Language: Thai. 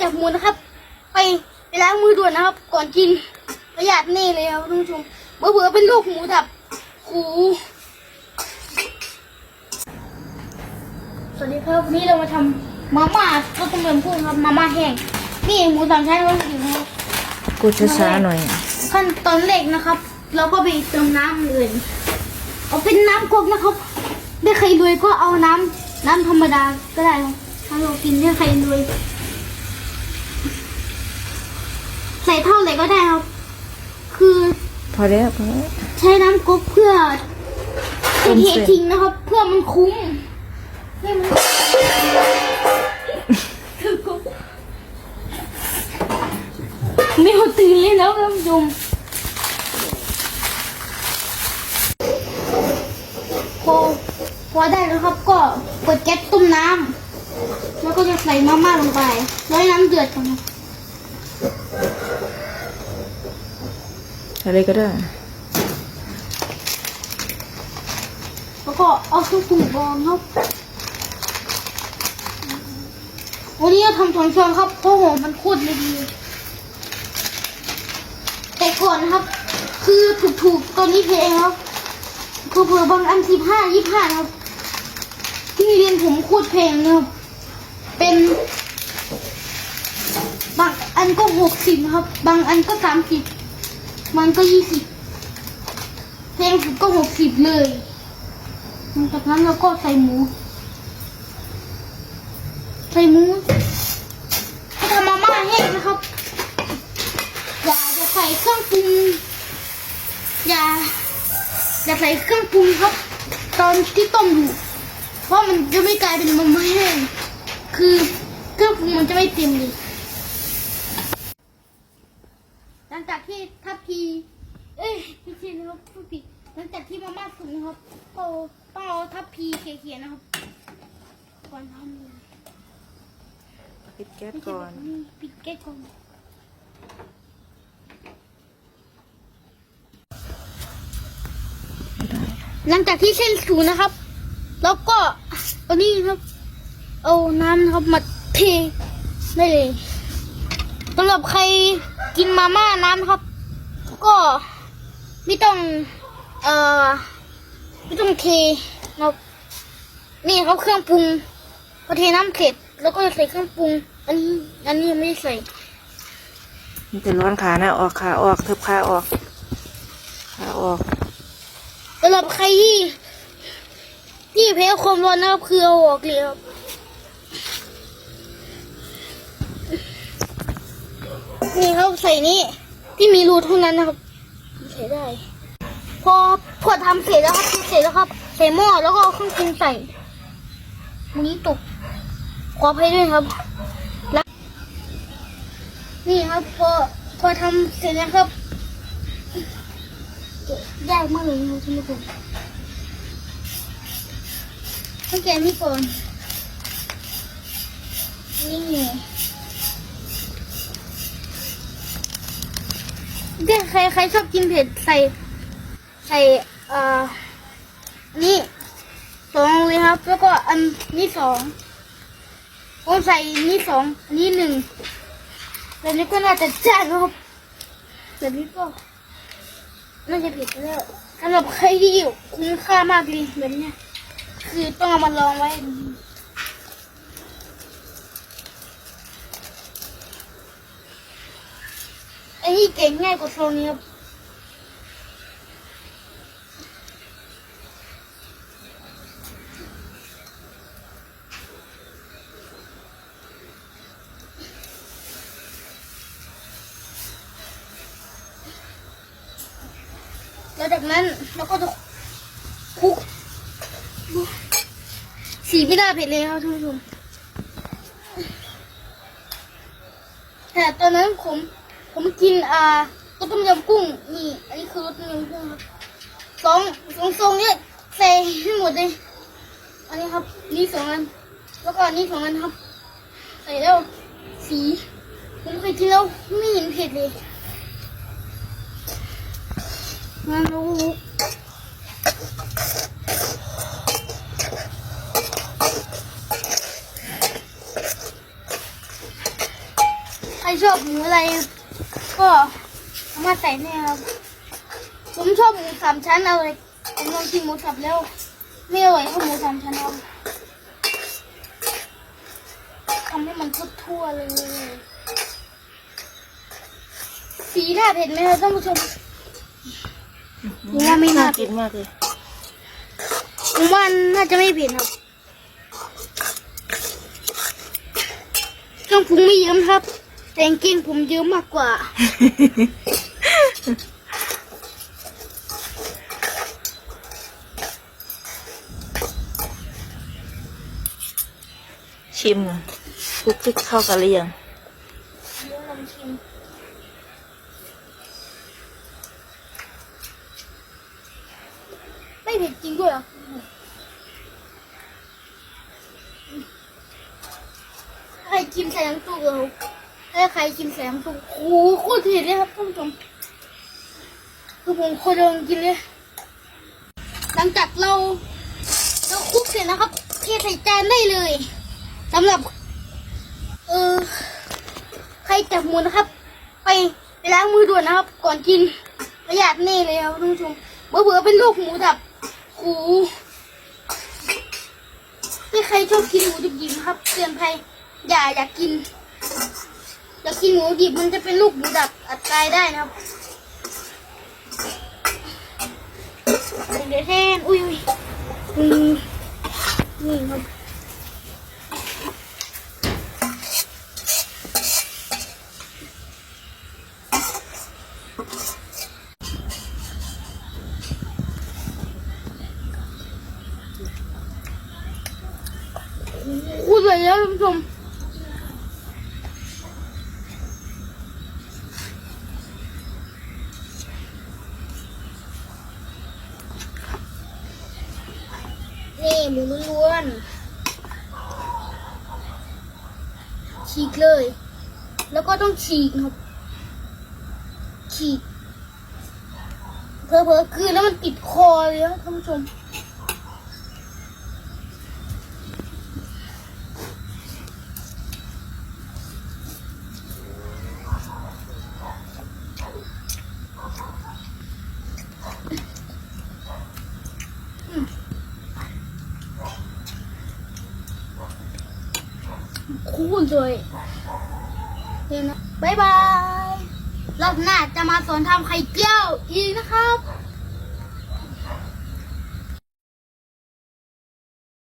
จับหมูนะครับ ไปไปล้างมือด่วนนะครับ ก่อนกินประหยัดแนี่เลยครับท่านผู้ชมเบื่อเบื่อๆเป็นลูกหมูดับหูสวัสดีครับวันนี้เรามาทำมาม่าก็ต้มยำกุ้งครับมาม่าแห้งนี่หมูสามชั้นก็อยู่นะครับกูช้าๆหน่อย ขั้นตอนแรกนะครับ เราก็ไปเติมน้ำเลยเอาเป็นน้ำก๊อกนะครับไม่ใครรวยก็เอาน้ำน้ำธรรมดาก็ได้ครับถ้าเรากินไม่ใครรวยใส่เท่าไหร่ก็ได้ครับ คือ พ อแล้วพอแล้ว ใช้น้ำก๊อกเพื่อต้ให้มเทเสร็จ ทิ้งนะครับ เพื่อมันคุ้มให้มันคือก๊อกไม่เอาตื่นเลยแล้วท่านผู้ชมพอพอได้แล้วครับก็เปิดแก๊สต้มน้ำแล้วก็จะใส่มาม่าลงไปแล้วให้น้ำเดือดก่อนนะอะไรก็ได้ แล้วก็เอาเครื่องปรุงบองครับ วันนี้เราทำสองช้อนครับเพราะหอมมันโคตรเลยดี แต่ก่อนนะครับ คือถูกๆตอนนี้เพลงครับคือเผื่อบางอันสิบห้ายี่ห้าครับ ที่เรียนผมโคตรเพลงนะครับ เป็นบางอันก็หกสิบครับ บางอันก็สามสิบ มันก็ยี่สิบเพลงสุดก็หกสิบเลยหลังจากนั้นเราก็ใส่หมู ใส่หมูให้ทำมาม่าแห้งนะครับ อย่าอย่าใส่เครื่องปรุง อย่าอย่าใส่เครื่องปรุงครับ ตอนที่ต้มอยู่เพราะมันจะไม่กลายเป็นมาม่าแห้ง คือเครื่องปรุงมันจะไม่เต็มเลย หลังจากที่ทัพพี เอ้ยพี่ชินนะครับพูดผิดหลังจากที่มาม่าสุกนะครับก็ต้องเอาทัพพีเขี่ยๆนะครับก่อนทำเลยปิดแก๊สไม่ใช่ก่อแบน บนี้ปิดแก๊สก่อนหลังจากที่เส้นสูงนะครับ แล้วก็เอานี่ครับ เอาน้ำนะครับมาเทได้เลยสำหรับใครกินมาม่าน้ำนะครับ ก็ไม่ต้อง เอ่อไม่ต้องเทนะครับนี่ครับเครื่องปรุงพอเทน้ำเสร็จแล้วก็จะใส่เครื่องปรุง อันนี้อันนี้ยังไม่ได้ใส่มันจะร้อนขานะออกขาออกเทิบขาออกขาออกสำหรับใครที่ที่แพ้ความร้อนนะครับคือเอาออกเลยครับนี่ครับใส่นี่ ที่มีรูเท่านั้นนะครับใส่ได้ พอพอทำเสร็จแล้วครับเสร็จแล้วครับใส่หม้อแล้วก็เอาเครื่องปรุงใส่วันนี้ตกขออภัยด้วยครับแล้วนี่ครับพอพอทำเสร็จนะครับยากมากเลยนะครับท่านผู้ชมต้องแกะนี่ก่อนถ้า ใครใครชอบกินเผ็ดใส่ ใส่เอ่อนี่สองเลยครับ แล้วก็อันนี้สองผมใส่นี่สองนี้หนึ่งแบบนี้ก็น่าจะจ้าครับแบบนี้ก็น่าจะเผ็ดแล้วสำหรับใครที่คุ้มค่ามากเลยแบบเนี้ยคือต้องเอามาลองไว้อั นนี้เก่งง่ายกว่าโซนี้ครับแล้วจากนั้นเราก็จะคุก สีไม่ได้เผ็ดเลยครับท่านผู้ชมแต่ตอนนั้นผม ผมกินอ่ารสต้มยำกุ้งนี่อันนี้คือรสต้มยำกุ้งครับสองสองทรงเนี่ยใส่ให้หมดเลยอันนี้ครับ นี่สองอันแล้วก็อันนี้สองอันครับ ใส่แล้วสีผมเคยกินแล้วไม่เห็นเผ็ดเลยงั้นรู้รชอบหมูอะไร ก็เอามาใส่เนี่ยครับ ผมชอบหมูสามชั้นเอาเลยผมลองกินหมูสับแล้ว ไม่อร่อยเท่าหมูสามชั้นครับทำให้มันทั่วๆเลย สีหน้าเผ็ดไหมครับท่านผู้ชมผมว่าไม่น่ากินมากเลยผมว่าน่าจะไม่เผ็ดครับเครื่องปรุงไม่เยอะครับ แต่จริงๆผมเยอะมากกว่า ชิมคลุกคลิกเข้ากันหรือยังเดี๋ยวลองชิมไม่เผ็ดจริงด้วยเหรอใครกินใส่น้ำซุปเหรอ ถ้าใครกินใส่น้ำซุปโอ้โหโคตรเผ็ดเลยครับท่านผู้ชมคือผมโคตรโดนกินเลย หลังจากเราเราคลุกเสร็จนะครับเทใส่จานได้เลยสำหรับ เออใครจับหมูนะครับ ไปไปล้างมือด่วนนะครับ ก่อนกินประหยัดแน่เลยครับท่านผู้ชมเบื่อๆเป็นลูกหมูดับโอ้โหถ้าใครชอบกินหมูดิบๆนะครับเตือนภัยอย่าอยากกิน อยากกินหมูดิบมันจะเป็นลูกหมูดับอัดตายได้นะครับเดี๋ยวแทนอุ้ยอุ้ยอืมนี่ครับพูดเลยแล้วท่านผู้ชมนี่หมูล้วนๆ ฉีกเลย แล้วก็ต้องฉีกครับ ฉีกเพอเพอคือแล้วมันติดคอเลยนะท่านผู้ชม คูณเลยเห็นนะบายบายรอบหน้าจะมาสอนทำไข่เจียวอีกนะครับ